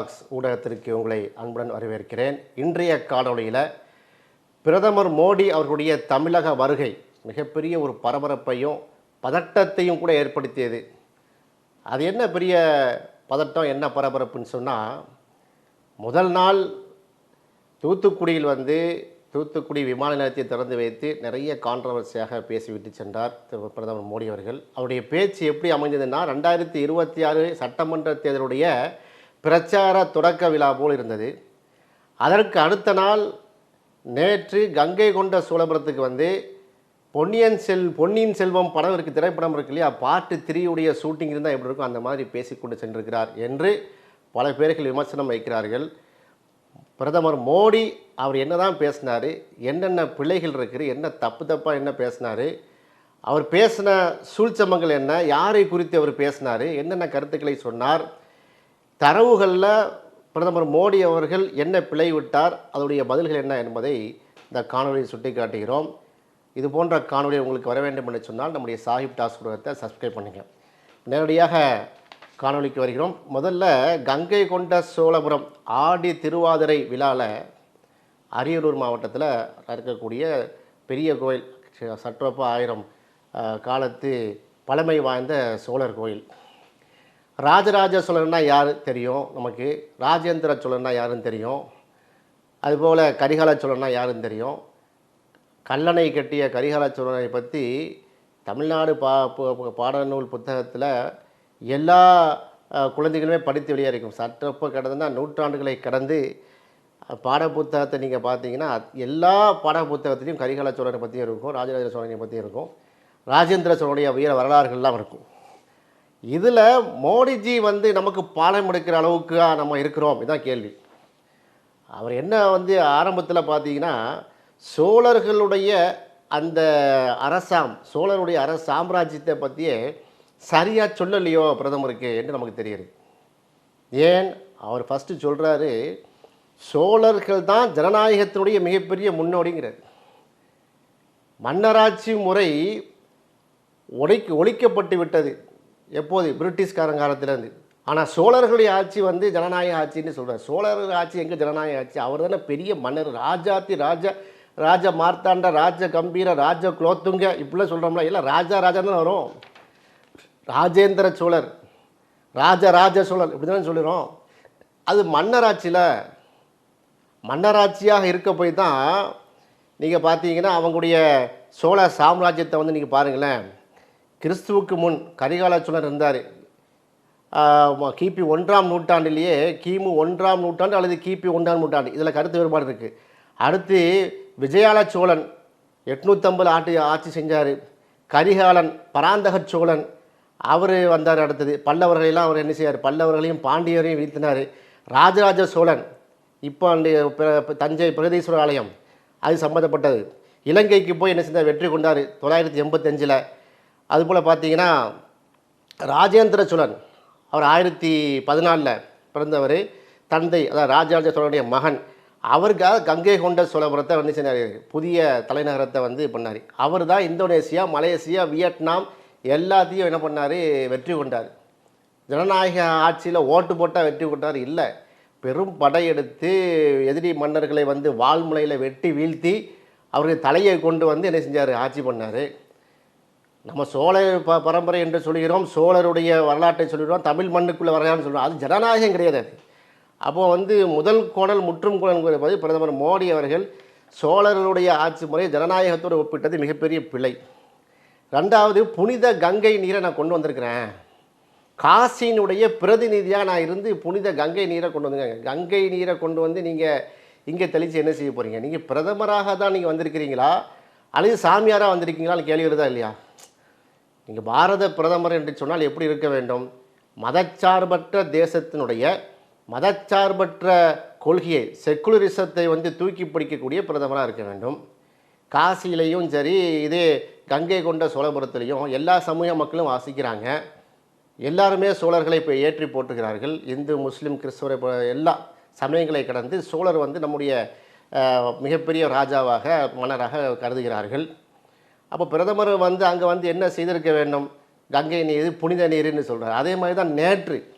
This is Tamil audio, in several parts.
டாக்ஸ் ஊடகத்திற்கு உங்களை அன்புடன் வரவேற்கிறேன். இன்றைய காணொளியில் பிரதமர் மோடி அவர்களுடைய தமிழக வருகை மிகப்பெரிய ஒரு பரபரப்பையும் பதட்டத்தையும் கூட ஏற்படுத்தியது. அது என்ன பெரிய பதட்டம் என்ன பரபரப்புன்னு சொன்னால் முதல் நாள் தூத்துக்குடியில் வந்து தூத்துக்குடி விமான நிலையத்தை திறந்து வைத்து நிறைய கான்ட்ரவர்சியாக பேசிவிட்டு சென்றார் திரு பிரதமர் மோடி அவர்கள். அவருடைய பேச்சு எப்படி அமைந்ததுன்னா ரெண்டாயிரத்தி இருபத்தி ஆறு சட்டமன்ற தேர்தலுடைய பிரச்சார தொடக்க விழா போல் இருந்தது. அதற்கு அடுத்த நாள் நேற்று கங்கை கொண்ட சோழபுரத்துக்கு வந்து பொன்னியின் செல் பொன்னியின் செல்வம் படம் இருக்கு திரைப்படம் இருக்கு இல்லையா? பாட்டு த்ரீயுடைய ஷூட்டிங் இருந்தால் எப்படி இருக்கும்? அந்த மாதிரி பேசிக்கொண்டு சென்றிருக்கிறார் என்று பல பேர்கள் விமர்சனம் வைக்கிறார்கள். பிரதமர் மோடி அவர் என்னதான் பேசினார்? என்னென்ன பிள்ளைகள் இருக்குது? என்ன தப்பு தப்பாக என்ன பேசினார்? அவர் பேசின சூழ்ச்சமங்கள் என்ன? யாரை குறித்து அவர் பேசினார்? என்னென்ன கருத்துக்களை சொன்னார்? தரவுகளில் பிரதமர் மோடி அவர்கள் என்ன பிழை விட்டார் அதனுடைய பதில்கள் என்ன என்பதை இந்த காணொலியை சுட்டிக்காட்டுகிறோம். இது போன்ற காணொலி உங்களுக்கு வர வேண்டும் என்று சொன்னால் நம்முடைய சாஹிப் டாஸ் உலகத்தை சப்ஸ்கிரைப் பண்ணுங்கள் நேரடியாக காணொளிக்கு வருகிறோம். முதல்ல கங்கை கொண்ட சோழபுரம் ஆடி திருவாதிரை விழாவில் அரியலூர் மாவட்டத்தில் இருக்கக்கூடிய பெரிய கோயில் சற்றொப்ப ஆயிரம் காலத்து பழமை வாய்ந்த சோழர் கோயில். ராஜராஜ சோழன்னா யார் தெரியும் நமக்கு? ராஜேந்திர சோழன்னா யாருன்னு தெரியும்? அதுபோல் கரிகால சோழன்னா யாருன்னு தெரியும்? கல்லணை கட்டிய கரிகால சோழனை பற்றி தமிழ்நாடு பா பாடநூல் புத்தகத்தில் எல்லா குழந்தைகளுமே படித்து வெளியே இருக்கும் சற்றப்போ கடந்துன்னா நூற்றாண்டுகளை கடந்து பாட புத்தகத்தை நீங்கள் பார்த்தீங்கன்னா எல்லா பாட புத்தகத்திலையும் கரிகால சோழனை பற்றியும் இருக்கும் ராஜராஜ சோழனை பற்றியும் இருக்கும். ராஜேந்திர சோழனுடைய வீர வரலாறுகள்லாம் இருக்கும். இதில் மோடிஜி வந்து நமக்கு பாலம் எடுக்கிற அளவுக்கு நம்ம இருக்கிறோம்? இதான் கேள்வி. அவர் என்ன வந்து ஆரம்பத்தில் பார்த்தீங்கன்னா சோழர்களுடைய அந்த அரசாம் சோழருடைய அர சாம்ராஜ்யத்தை பற்றியே சரியாக சொல்லலையோ பிரதமருக்கு என்று நமக்கு தெரியுது. ஏன்? அவர் ஃபஸ்ட்டு சொல்கிறாரு சோழர்கள் தான் ஜனநாயகத்தினுடைய மிகப்பெரிய முன்னோடிங்கிறார். மன்னராட்சி முறை ஒழிக்க ஒழிக்கப்பட்டு விட்டது. எப்போது பிரிட்டிஷ்காரன் காலத்திலேருந்து. ஆனால் சோழர்களுடைய ஆட்சி வந்து ஜனநாயக ஆட்சின்னு சொல்கிறார் சோழர்கள் ஆட்சி எங்கே ஜனநாயக ஆட்சி? அவர் தானே பெரிய மன்னர் ராஜாத்தி ராஜா ராஜ மார்த்தாண்ட ராஜ கம்பீர ராஜ குலோத்துங்க இப்படிலாம் சொல்கிறோம்ல இல்லை ராஜா ராஜா தான் வரும். ராஜேந்திர சோழர் ராஜராஜ சோழர் இப்படி தானே சொல்லிடும் அது மன்னராட்சியில் மன்னராட்சியாக இருக்க போய் தான் நீங்கள் பார்த்தீங்கன்னா அவங்களுடைய சோழ சாம்ராஜ்யத்தை வந்து நீங்கள் பாருங்களேன். கிறிஸ்துவுக்கு முன் கரிகால சோழர் இருந்தார் கிபி ஒன்றாம் நூற்றாண்டிலேயே கிமு ஒன்றாம் நூற்றாண்டு அல்லது கிபி ஒன்றாம் நூற்றாண்டு. இதில் கருத்து வேறுபாடு இருக்குது அடுத்து விஜயால சோழன் எட்நூற்றம்பது ஆட்டு ஆட்சி செஞ்சார். கரிகாலன் பராந்தக சோழன் அவர் வந்தார் அடுத்தது. பல்லவர்களெல்லாம் அவர் என்ன செய்யார்? பல்லவர்களையும் பாண்டியரையும் வீழ்த்தினார். ராஜராஜ சோழன் இப்போ அந்த தஞ்சை பிரகதீஸ்வரர் ஆலயம் அது சம்மந்தப்பட்டது இலங்கைக்கு போய் என்ன செஞ்சார்? வெற்றி கொண்டார் தொள்ளாயிரத்தி எண்பத்தஞ்சில். அதுபோல் பார்த்தீங்கன்னா ராஜேந்திர சோழன் அவர் ஆயிரத்தி பதினாலில் பிறந்தவர். தந்தை அதாவது ராஜராஜ சோழனுடைய மகன். அவருக்காக கங்கை கொண்ட சோழபுரத்தை வந்து செஞ்சார். புதிய தலைநகரத்தை வந்து பண்ணார். அவர் தான் இந்தோனேசியா மலேசியா வியட்நாம் எல்லாத்தையும் என்ன பண்ணார்? வெற்றி கொண்டார். ஜனநாயக ஆட்சியில் ஓட்டு போட்டால் வெற்றி கொண்டார். இல்லை பெரும் படையெடுத்து எதிரி மன்னர்களை வந்து வால்முனையில் வெட்டி வீழ்த்தி அவருடைய தலையை கொண்டு வந்து என்ன செஞ்சார்? ஆட்சி பண்ணார். நம்ம சோழர் ப பரம்பரை என்று சொல்கிறோம் சோழருடைய வரலாற்றை சொல்கிறோம் தமிழ் மண்ணுக்குள்ளே வரலான்னு சொல்கிறோம் அது ஜனநாயகம் கிடையாது அது. அப்போது வந்து முதல் கோணல் முற்றும் கோணல் போது பிரதமர் மோடி அவர்கள் சோழர்களுடைய ஆட்சி முறை ஜனநாயகத்தோடு ஒப்பிட்டது மிகப்பெரிய பிழை. ரெண்டாவது புனித கங்கை நீரை நான் கொண்டு வந்திருக்கிறேன். காசியினுடைய பிரதிநிதியாக நான் இருந்து புனித கங்கை நீரை கொண்டு வந்துங்க கங்கை நீரை கொண்டு வந்து நீங்கள் இங்கே தெளித்து என்ன செய்ய போகிறீங்க நீங்கள் பிரதமராக தான் நீங்கள் வந்திருக்கிறீங்களா? அல்லது சாமியாராக வந்திருக்கீங்களான்னு கேள்வி வருதா இல்லையா? நீங்கள் பாரத பிரதமர் என்று சொன்னால் எப்படி இருக்க வேண்டும்? மதச்சார்பற்ற தேசத்தினுடைய மதச்சார்பற்ற கொள்கையை செக்குலரிசத்தை வந்து தூக்கி பிடிக்கக்கூடிய பிரதமராக இருக்க வேண்டும். காசியிலையும் சரி இதே கங்கை கொண்ட சோழபுரத்துலேயும் எல்லா சமூக மக்களும் வாசிக்கிறாங்க. எல்லாருமே சோழர்களை இப்போ ஏற்றி போட்டுகிறார்கள் இந்து முஸ்லீம் கிறிஸ்துவரை எல்லா சமயங்களை கடந்து சோழர் வந்து நம்முடைய மிகப்பெரிய ராஜாவாக மன்னராக கருதுகிறார்கள். அப்போ பிரதமர் வந்து அங்கே வந்து என்ன செய்திருக்க வேண்டும்? கங்கை நீர் புனித நீர்னு சொல்கிறார் அதே மாதிரி தான் நேற்று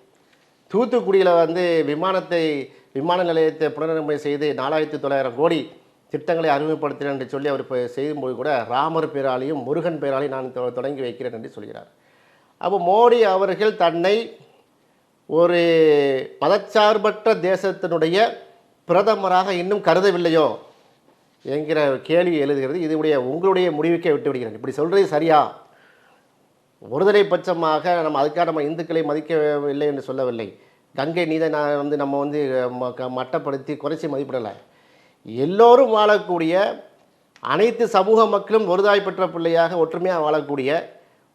தூத்துக்குடியில் வந்து விமானத்தை விமான நிலையத்தை புனரமைப்பு செய்து நாலாயிரத்தி தொள்ளாயிரம் கோடி திட்டங்களை அறிமுகப்படுத்தினேன் என்று சொல்லி அவர் இப்போ செய்யும்போது கூட ராமர் பேராலையும் முருகன் பேராலையும் நான் தொ- தொடங்கி வைக்கிறேன் என்று சொல்கிறார். அப்போ மோடி அவர்கள் தன்னை ஒரு மதச்சார்பற்ற தேசத்தினுடைய பிரதமராக இன்னும் கருதவில்லையோ? என்கிற கேள்வி எழுதுகிறது இதனுடைய உங்களுடைய முடிவுக்கே விட்டு விடுகிறேன் இப்படி சொல்கிறது சரியா? ஒருதலை பட்சமாக நம்ம அதுக்காக நம்ம இந்துக்களை மதிக்கவில்லை என்று சொல்லவில்லை. கங்கை நீதை நான் வந்து நம்ம வந்து ம- க- மட்டப்படுத்தி குறைச்சி மதிப்பிடலை. எல்லோரும் வாழக்கூடிய அனைத்து சமூக மக்களும் ஒருதாய் பெற்ற பிள்ளையாக ஒற்றுமையாக வாழக்கூடிய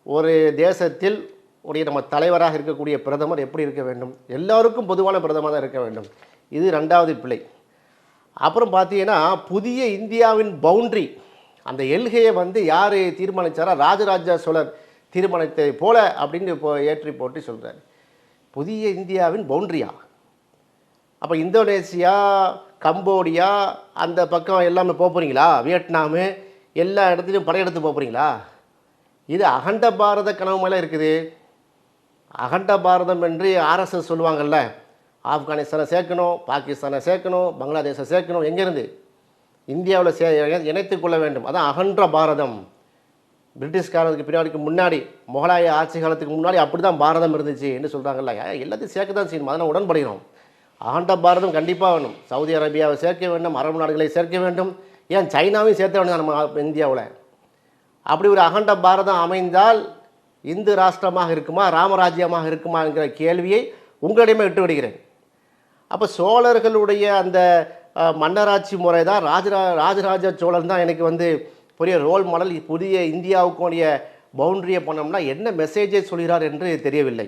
ஒரு தேசத்தில் உடைய நம்ம தலைவராக இருக்கக்கூடிய பிரதமர் எப்படி இருக்க வேண்டும்? எல்லோருக்கும் பொதுவான பிரதமர் தான் இருக்க வேண்டும். இது ரெண்டாவது பிள்ளை அப்புறம் பார்த்தீங்கன்னா புதிய இந்தியாவின் பவுண்ட்ரி. அந்த எல்கையை வந்து யார் தீர்மானித்தாரா ராஜராஜ சோழர் தீர்மானித்ததை போல அப்படின்னு இப்போ ஏற்றி போட்டு சொல்கிறார் புதிய இந்தியாவின் பவுண்ட்ரியா? அப்போ இந்தோனேசியா கம்போடியா அந்த பக்கம் எல்லாமே போகிறீங்களா வியட்நாமு எல்லா இடத்துலையும் படையெடுத்து போகிறீங்களா இது அகண்ட பாரத கனவு மேலே இருக்குது. அகண்ட பாரதம் என்று ஆர்எஸ்எஸ் சொல்லுவாங்கள்ல ஆப்கானிஸ்தானை சேர்க்கணும் பாகிஸ்தானை சேர்க்கணும் பங்களாதேஷை சேர்க்கணும் எங்கேருந்து? இந்தியாவில் சே இணைத்து கொள்ள வேண்டும். அதான் அகன்ற பாரதம். பிரிட்டிஷ்காரத்துக்கு பின்னாடிக்கு முன்னாடி முகலாய ஆட்சி காலத்துக்கு முன்னாடி அப்படி தான் பாரதம் இருந்துச்சு என்று சொல்கிறாங்கல்ல எல்லாத்தையும் சேர்க்க தான் செய்யணும். அதனால் உடன்படுகிறோம் ஆண்ட பாரதம் கண்டிப்பாக வேணும். சவுதி அரேபியாவை சேர்க்க வேண்டும் அரபு நாடுகளை சேர்க்க வேண்டும். ஏன் சைனாவையும் சேர்த்த வேண்டும் நம்ம இந்தியாவில். அப்படி ஒரு அகண்ட பாரதம் அமைந்தால் இந்து ராஷ்டிரமாக இருக்குமா ராமராஜ்யமாக இருக்குமா என்கிற கேள்வியை உங்களிடமே விட்டு விடுகிறேன். அப்போ சோழர்களுடைய அந்த மன்னராட்சி முறை தான் ராஜரா ராஜராஜ சோழன் தான் எனக்கு வந்து பெரிய ரோல் மாடல் புதிய இந்தியாவுக்குடைய பவுண்டரியை பண்ணோம்னா என்ன மெசேஜை சொல்கிறார் என்று தெரியவில்லை.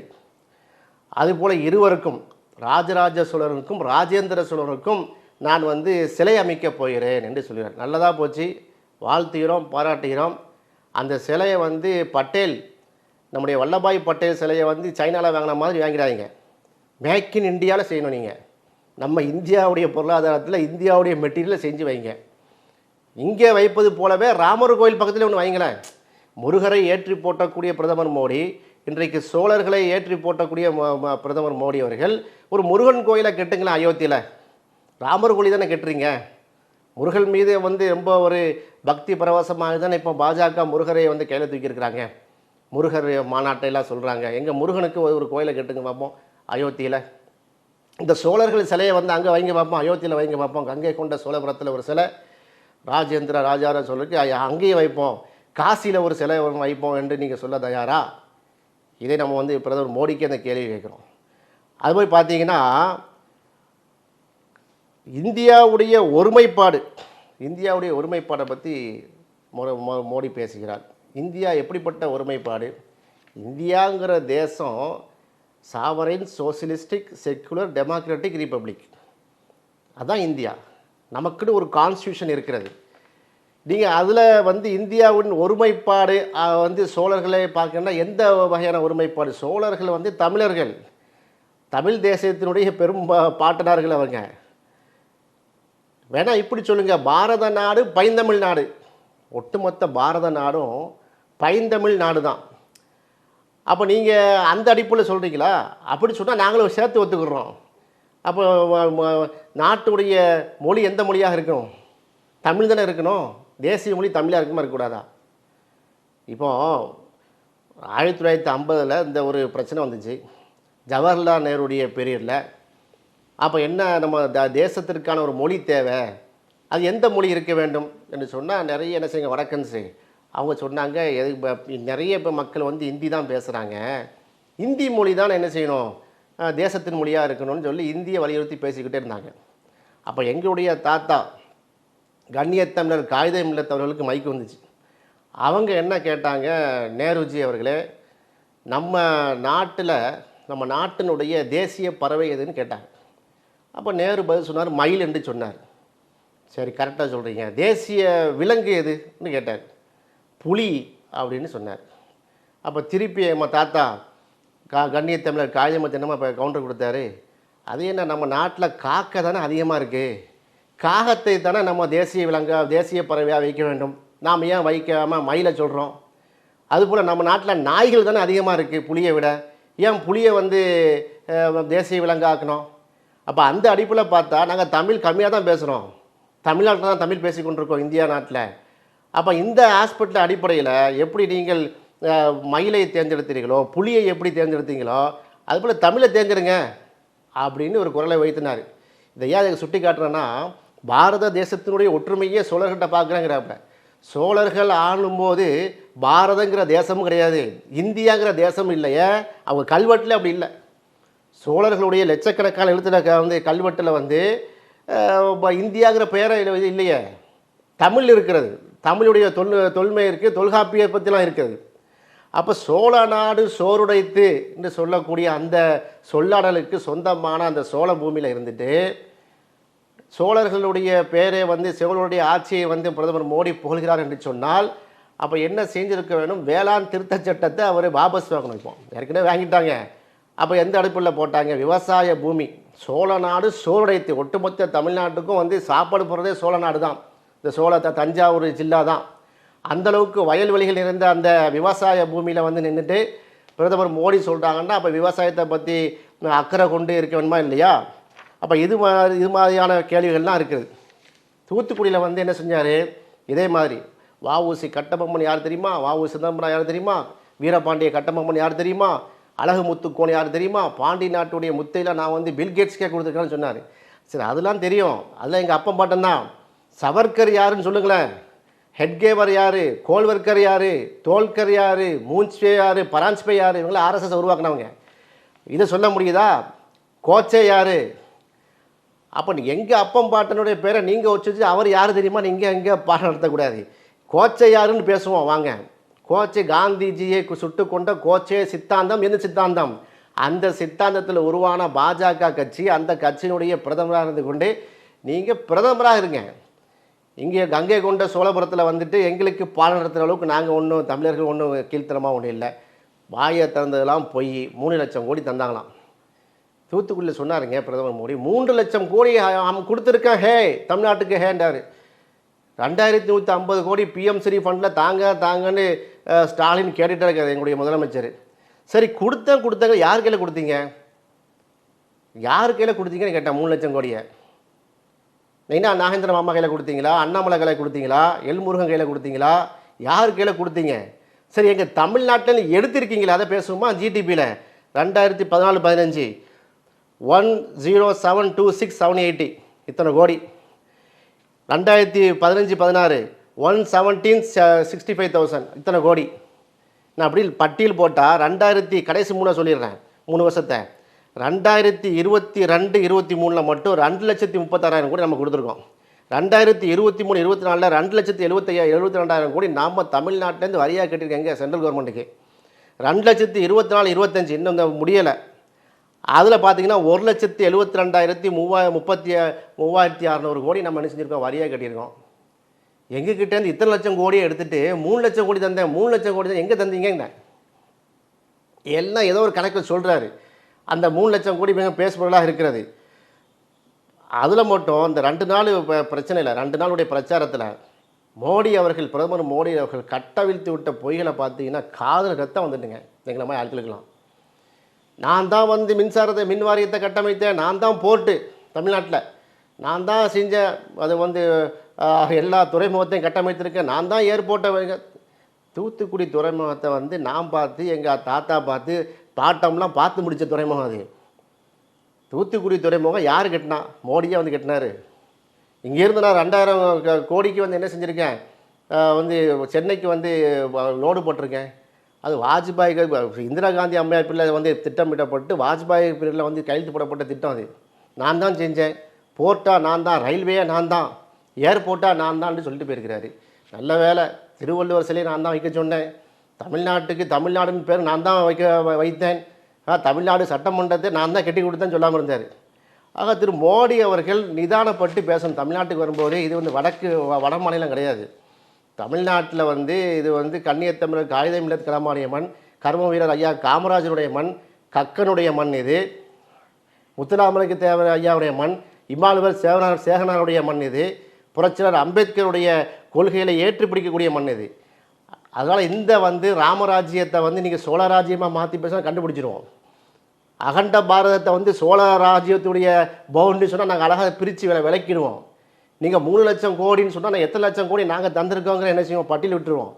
அதுபோல் இருவருக்கும் ராஜராஜ சோழனுக்கும் ராஜேந்திர சோழனுக்கும் நான் வந்து சிலை அமைக்கப் போகிறேன் என்று சொல்கிறார். நல்லதாக போச்சு. வாழ்த்துகிறோம் பாராட்டுகிறோம். அந்த சிலையை வந்து பட்டேல் நம்முடைய வல்லபாய் பட்டேல் சிலையை வந்து சைனாவில் வாங்கின மாதிரி வாங்கிடாதீங்க. மேக் இன் இந்தியாவில் செய்யணும் நீங்கள் நம்ம இந்தியாவுடைய பொருளாதாரத்தில் இந்தியாவுடைய மெட்டீரியலை செஞ்சு வைங்க. இங்கே வைப்பது போலவே ராமர் கோயில் பக்கத்தில் ஒன்று வைங்களேன். முருகரை ஏற்றி போட்டக்கூடிய பிரதமர் மோடி இன்றைக்கு சோழர்களை ஏற்றி போட்டக்கூடிய ம- ம- பிரதமர் மோடி அவர்கள் ஒரு முருகன் கோயிலை கட்டுங்களேன் அயோத்தியில். ராமர் கோயில் தானே கட்டுறீங்க? முருகன் மீது வந்து ரொம்ப ஒரு பக்தி பரவசமாக தானே இப்போ பாஜக முருகரை வந்து கையில் தூக்கியிருக்கிறாங்க. முருகர் மாநாட்டை எல்லாம் சொல்கிறாங்க எங்கள் முருகனுக்கு ஒரு கோயிலை கட்டுங்க பார்ப்போம் அயோத்தியில். இந்த சோழர்கள் சிலையை வந்து அங்கே வைங்க பார்ப்போம் அயோத்தியில் வைங்க பார்ப்போம் கங்கை கொண்ட சோழபுரத்தில் ஒரு சிலை ராஜேந்திர ராஜார சொல்லிட்டு அங்கேயே வைப்போம். காசியில் ஒரு சிலை வைப்போம் என்று நீங்கள் சொல்ல தயாரா? இதை நம்ம வந்து பிரதமர் மோடிக்கு அந்த கேள்வி கேட்குறோம். அது போய் பார்த்தீங்கன்னா இந்தியாவுடைய ஒருமைப்பாடு இந்தியாவுடைய ஒருமைப்பாடை பற்றி மோடி பேசுகிறார். இந்தியா எப்படிப்பட்ட ஒருமைப்பாடு? இந்தியாங்கிற தேசம் sovereign socialistic secular democratic republic. அதான் இந்தியா. நமக்குன்னு ஒரு கான்ஸ்டியூஷன் இருக்கிறது. நீங்கள் அதில் வந்து இந்தியாவின் ஒருமைப்பாடு வந்து சோழர்களை பார்க்கணும்னா எந்த வகையான ஒருமைப்பாடு? சோழர்கள் வந்து தமிழர்கள். தமிழ் தேசத்தினுடைய பெரும் பா- பாட்டனார்கள் அவங்க. வேணால் இப்படி சொல்லுங்கள் பாரத நாடு பைந்தமிழ் நாடு. ஒட்டுமொத்த பாரத நாடும் பைந்தமிழ் நாடு தான் அப்போ நீங்கள் அந்த அடிப்பில் சொல்கிறீங்களா அப்படி சொன்னால் நாங்களும் சேர்த்து ஒத்துக்கிறோம். அப்போ நாட்டுடைய மொழி எந்த மொழியாக இருக்கணும்? தமிழ் தானே இருக்கணும். தேசிய மொழி தமிழாக இருக்குமா இருக்கக்கூடாதா? இப்போ ஆயிரத்தி தொள்ளாயிரத்தி ஐம்பதில் இந்த ஒரு பிரச்சனை வந்துச்சு. ஜவஹர்லால் நேருடைய பீரியடில் அப்போ என்ன நம்ம த தேசத்திற்கான ஒரு மொழி தேவை? அது எந்த மொழி இருக்க வேண்டும்? என்று சொன்னால் நிறைய என்ன செய்யுங்க வடக்கன்ஸு அவங்க சொன்னாங்க எது இப்போ நிறைய இப்போ மக்கள் வந்து ஹிந்தி தான் பேசுகிறாங்க இந்தி மொழி தான் என்ன செய்யணும்? தேசத்தின் மொழியாக இருக்கணும்னு சொல்லி இந்தியை வலியுறுத்தி பேசிக்கிட்டே இருந்தாங்க. அப்போ எங்களுடைய தாத்தா கண்ணியத்தமிழர் காகிதம் இல்லத்தவர்களுக்கு மைக்கு வந்துச்சு. அவங்க என்ன கேட்டாங்க நேருஜி அவர்களே நம்ம நாட்டில் நம்ம நாட்டினுடைய தேசிய பறவை எதுன்னு கேட்டாங்க. அப்போ நேரு பதில் சொன்னார் மயில் என்று சொன்னார். சரி கரெக்டாக சொல்கிறீங்க தேசிய விலங்கு எதுன்னு கேட்டார். புலி அப்படின்னு சொன்னார். அப்போ திருப்பி நம்ம தாத்தா கா கண்ணியத்தமிழர் காகிதமத்தை என்னமா இப்போ கவுண்டர் கொடுத்தாரு. அது என்ன நம்ம நாட்டில் காக்கை தானே அதிகமாக இருக்குது காகத்தை தானே நம்ம தேசிய விலங்காக தேசிய பறவையாக வைக்க வேண்டும். நாம் ஏன் வைக்காமல் மயிலை சொல்கிறோம் அதுபோல் நம்ம நாட்டில் நாய்கள் தானே அதிகமாக இருக்குது புலியை விட. ஏன் புலியை வந்து தேசிய விலங்காக்கணும்? அப்போ அந்த அடிப்பில் பார்த்தா நாங்கள் தமிழ் கம்மியாக தான் பேசுகிறோம் தமிழ்நாட்டில் தான் தமிழ் பேசி கொண்டிருக்கோம் இந்தியா நாட்டில். அப்போ இந்த ஆஸ்பெக்டில் அடிப்படையில் எப்படி நீங்கள் மயிலை தேர்ந்தெடுத்தீர்களோ புலியை எப்படி தேர்ந்தெடுத்தீங்களோ அதுபோல் தமிழை தேர்ந்தெடுங்க அப்படின்னு ஒரு குரலை வைத்தினார் இதை ஏன் அதுக்கு சுட்டி காட்டுறேன்னா பாரத தேசத்தினுடைய ஒற்றுமையே சோழர்கிட்ட பார்க்குறேங்கிறப்ப சோழர்கள் ஆளும்போது பாரதங்கிற தேசமும் கிடையாது இந்தியாங்கிற தேசம் இல்லையே அவங்க கல்வெட்டில் அப்படி இல்லை. சோழர்களுடைய லட்சக்கணக்கான எழுத்துல வந்து கல்வெட்டில் வந்து இந்தியாங்கிற பெயரை இல்லையே தமிழ் இருக்கிறது. தமிழுடைய தொல் தொல்மை இருக்குது தொல்காப்பிய பற்றிலாம் இருக்குது. அப்போ சோழ நாடு சோறுடைத்து என்று சொல்லக்கூடிய அந்த சொல்லாடலுக்கு சொந்தமான அந்த சோழ பூமியில் இருந்துட்டு சோழர்களுடைய பேரை வந்து சிவனுடைய ஆட்சியை வந்து பிரதமர் மோடி புகழ்கிறார் என்று சொன்னால் அப்போ என்ன செஞ்சுருக்க வேணும்? வேளாண் திருத்தச் சட்டத்தை அவர் வாபஸ் வாங்கணும் இப்போ. ஏற்கனவே வாங்கிட்டாங்க. அப்போ எந்த அடுப்பில் போட்டாங்க? விவசாய பூமி. சோழ நாடு சோறுடைத்து ஒட்டுமொத்த தமிழ்நாட்டுக்கும் வந்து சாப்பாடு போடுறதே சோழ நாடு தான் இந்த சோளத்தை தஞ்சாவூர் ஜில்லா தான் அந்த அளவுக்கு வயல்வெளிகள் இருந்த அந்த விவசாய பூமியில் வந்து நின்றுட்டு பிரதமர் மோடி சொல்கிறாங்கன்னா அப்போ விவசாயத்தை பற்றி அக்கறை கொண்டு இருக்க வேணுமா இல்லையா? அப்போ இது மாதிரி இது மாதிரியான கேள்விகள்லாம் இருக்குது. தூத்துக்குடியில் வந்து என்ன செஞ்சார்? இதே மாதிரி வஉசி கட்டபொம்மன் யார் தெரியுமா? வஉ சிதம்பரம் யார் தெரியுமா? வீரபாண்டிய கட்டபொம்மன் யார் தெரியுமா? அழகு முத்துக்கோன் யார் தெரியுமா? பாண்டி நாட்டுடைய முத்தையில் நான் வந்து பில்கேட்ஸ்க்கே கொடுத்துருக்கேன்னு சொன்னார். சரி அதெல்லாம் தெரியும். அதெல்லாம் எங்கள் அப்பா பாட்டம்தான் சவர்கர் யாருன்னு சொல்லுங்களேன். ஹெட்கேவர் யார் கோல்வர்கர் யார் தோல்கர் யார் மூன்ஸ்பே யார் பரான்ஸ்பே யார் இவங்களாம் ஆர்எஸ்எஸ் உருவாக்குனவங்க. இதை சொல்ல முடியுதா? கோச்சே யார்? அப்போ எங்கள் அப்பம் பாட்டனுடைய பேரை நீங்கள் வச்சு அவர் யார் தெரியுமா? நீங்கள் எங்கே பாடம் நடத்தக்கூடாது. கோச்சை யாருன்னு பேசுவோம் வாங்க. கோச்சை காந்திஜியை சுட்டு கொண்ட கோச்சே சித்தாந்தம் எந்த சித்தாந்தம்? அந்த சித்தாந்தத்தில் உருவான பாஜக கட்சி அந்த கட்சியினுடைய பிரதமராக இருந்து கொண்டு நீங்கள் பிரதமராக இருங்க. இங்கே கங்கை கொண்ட சோழபுரத்தில் வந்துட்டு எங்களுக்கு பாடம் நடத்துகிற அளவுக்கு நாங்கள் ஒன்றும் தமிழர்கள் ஒன்றும் கீழ்த்தனமாக ஒன்றும் இல்லை. வாயை திறந்ததெல்லாம் பொய். மூணு லட்சம் கோடி தந்தாங்களாம். தூத்துக்குடியில் சொன்னாருங்க பிரதமர் மோடி. மூன்று லட்சம் கோடி அவன் கொடுத்துருக்கேன் ஹே தமிழ்நாட்டுக்கு ஹேண்டாரு ரெண்டாயிரத்தி நூற்றி ஐம்பது கோடி பிஎம் ஸ்ரீ ஃபண்டில் தாங்க தாங்கன்னு ஸ்டாலின் கேட்டுகிட்டே இருக்காரு எங்களுடைய முதலமைச்சர். சரி கொடுத்தேன் கொடுத்தாங்க யார் கையில் கொடுத்தீங்க? யார் கையில் கொடுத்தீங்கன்னு கேட்டேன் மூணு லட்சம் கோடியை. மெயினாக நாகேந்திர மாமா கையில் கொடுத்தீங்களா? அண்ணாமலை கையில் கொடுத்தீங்களா? எல்முருகன் கையில் கொடுத்தீங்களா? யார் கையில் கொடுத்தீங்க? சரி எங்கள் தமிழ்நாட்டில் எடுத்திருக்கீங்களா அதை பேசுவோமா? ஜிடிபியில். ரெண்டாயிரத்தி பதினாலு பதினஞ்சு. One zero seven two six seven eighty. இத்தனை கோடி. ரெண்டாயிரத்தி பதினஞ்சு பதினாறு. One seventeen sixty five thousand. இத்தனை கோடி. நான் அப்படி பட்டியல் போட்டால் ரெண்டாயிரத்தி கடைசி மூணாக சொல்லிடுறேன். மூணு வருஷத்தை. ரெண்டாயிரத்தி இருபத்தி ரெண்டு இருபத்தி மூணில் மட்டும் ரெண்டு லட்சத்தி முப்பத்தாறாயிரம் கோடி நம்ம கொடுத்துருக்கோம். ரெண்டாயிரத்தி இருபத்தி மூணு இருபத்தி நாலில் ரெண்டு லட்சத்தி எழுபத்தையா எழுபத்தி ரெண்டாயிரம் கோடி நாம் தமிழ்நாட்டிலேருந்து வரியாக கட்டியிருக்கேங்க சென்ட்ரல் கவர்மெண்ட்டுக்கு. ரெண்டு லட்சத்தி இருபத்தி நாலு இருபத்தஞ்சி இன்னும் இந்த முடியலை. அதில் பார்த்தீங்கன்னா ஒரு லட்சத்தி எழுபத்தி ரெண்டாயிரத்தி மூவா முப்பத்தி மூவாயிரத்தி அறநூறு கோடி நம்ம என்ன செஞ்சுருக்கோம்? வரியாக கட்டியிருக்கோம் எங்ககிட்டேருந்து இத்தனை லட்சம் கோடியை எடுத்துகிட்டு மூணு லட்சம் கோடி தந்தேன் மூணு லட்சம் கோடி தான் எங்கே தந்தீங்கன்னு? எல்லாம் ஏதோ ஒரு கணக்கில் சொல்கிறாரு அந்த மூணு லட்சம் கோடி மிக பேசுபொருளாக இருக்கிறது. அதில் மட்டும் இந்த ரெண்டு நாள் ப- பிரச்சனை இல்லை ரெண்டு நாளுடைய பிரச்சாரத்தில் மோடி அவர்கள் பிரதமர் மோடி அவர்கள் கட்டவிழ்த்து விட்ட பொய்களை பார்த்தீங்கன்னா காதல் ரத்தம் வந்துட்டுங்க. எங்களை மாதிரி ஆட்களுக்கெல்லாம் நான் தான் வந்து மின்சாரத்தை மின் வாரியத்தை கட்டமைத்தேன். நான் தான் போர்ட்டு தமிழ்நாட்டில். நான் தான் செஞ்சேன் அது வந்து எல்லா துறைமுகத்தையும் கட்டமைத்திருக்கேன். நான் தான் ஏர்போர்ட்டை தூத்துக்குடி துறைமுகத்தை வந்து நான் பார்த்து எங்கள் தாத்தா பார்த்து பாட்டம்லாம் பார்த்து முடித்த துறைமுகம் அது. தூத்துக்குடி துறைமுகம் யார் கட்டினா? மோடியே வந்து கட்டினார். இங்கேருந்து நான் ரெண்டாயிரம் கோடிக்கு வந்து என்ன செஞ்சுருக்கேன்? வந்து சென்னைக்கு வந்து லோடு போட்டிருக்கேன். அது வாஜ்பாய் இந்திரா காந்தி அம்மையார் பிள்ளை வந்து திட்டமிடப்பட்டு வாஜ்பாய் பீரியடில் வந்து கையெழுத்து போடப்பட்ட திட்டம் அது. நான் தான் செஞ்சேன். போர்ட்டாக நான் தான் ரயில்வேயா நான் தான் ஏர்போர்ட்டாக நான் தான் சொல்லிட்டு போயிருக்கிறாரு. நல்ல வேலை திருவள்ளுவர் சிலையை நான் தான் வைக்க சொன்னேன். தமிழ்நாட்டுக்கு தமிழ்நாடுன்னு பேர் நான் தான் வைக்க வைத்தேன். தமிழ்நாடு சட்டமன்றத்தை நான் தான் கட்டி கொடுத்தேன்னு சொல்லாமல் இருந்தார். ஆக திரு மோடி அவர்கள் நிதானப்பட்டு பேசணும். தமிழ்நாட்டுக்கு வரும்போது இது வந்து வடக்கு வ- வட மாநிலம் கிடையாது. தமிழ்நாட்டில் வந்து இது வந்து கன்னியத்தமிழர் காகிதம் இல்லத் களமாடிய மண் கர்ம வீரர் ஐயா காமராஜருடைய மண் கக்கனுடைய மண் இது. முத்துராமலுக்கு தேவர் ஐயாவுடைய மண் இம்மாலுவர் சேவனார் சேகனாருடைய மண் இது. புரட்சியாளர் அம்பேத்கருடைய கொள்கைகளை ஏற்று பிடிக்கக்கூடிய மண் இது. அதனால் இந்த வந்து ராமராஜ்யத்தை வந்து நீங்கள் சோழராஜ்யமாக மாற்றி பேசினா கண்டுபிடிச்சிருவோம். அகண்ட பாரதத்தை வந்து சோழ ராஜ்யத்துடைய பவுண்டரி சொன்னால் நாங்கள் அழகாக பிரித்து வில விளக்கிடுவோம். நீங்கள் மூணு லட்சம் கோடின்னு சொன்னால் நான் எத்தனை லட்சம் கோடி நாங்கள் தந்திருக்கோங்கிற என்ன செய்வோம்? பட்டியல் விட்டுருவோம்.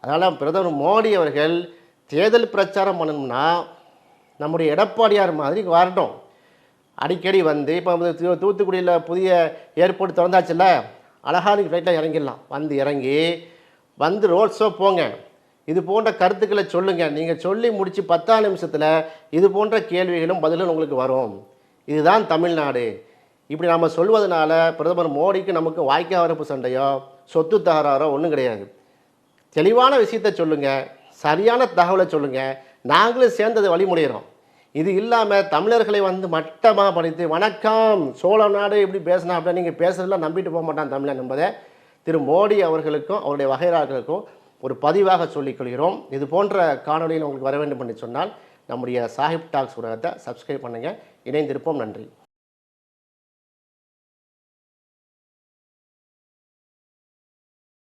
அதனால் பிரதமர் மோடி அவர்கள் தேர்தல் பிரச்சாரம் பண்ணணும்னா நம்முடைய எடப்பாடியார் மாதிரி வரட்டும். அடிக்கடி வந்து இப்போ வந்து தூ- தூத்துக்குடியில் புதிய ஏர்போர்ட் திறந்தாச்சுல்ல அழகான ஃப்ளைட்டில் இறங்கிடலாம். வந்து இறங்கி வந்து ரோட் ஷோ போங்க. இது போன்ற கருத்துக்களை சொல்லுங்கள் நீங்கள் சொல்லி முடித்து பத்தாம் நிமிஷத்தில் இது போன்ற கேள்விகளும் பதிலும் உங்களுக்கு வரும். இதுதான் தமிழ்நாடு. இப்படி நம்ம சொல்வதனால பிரதமர் மோடிக்கு நமக்கு வாய்க்கா வரப்பு சண்டையோ சொத்து தகராறோ ஒன்றும் கிடையாது. தெளிவான விஷயத்த சொல்லுங்கள் சரியான தகவலை சொல்லுங்கள் நாங்களும் சேர்ந்தது வழிமுறையிறோம். இது இல்லாமல் தமிழர்களை வந்து மட்டமாக படித்து வணக்கம் சோழ நாடு இப்படி பேசினா அப்படின்னா நீங்கள் பேசுறதெல்லாம் நம்பிட்டு போக மாட்டான் தமிழன் என்பதை திரு மோடி அவர்களுக்கும் அவருடைய வகைராக்களுக்கும் ஒரு பதிவாக சொல்லிக்கொள்கிறோம் இது போன்ற காணொளியில் உங்களுக்கு வர வேண்டும் என்று சொன்னால் நம்முடைய சாஹிப் டாக்ஸ் ஊடகத்தை சப்ஸ்கிரைப் பண்ணுங்கள் இணைந்திருப்போம். நன்றி.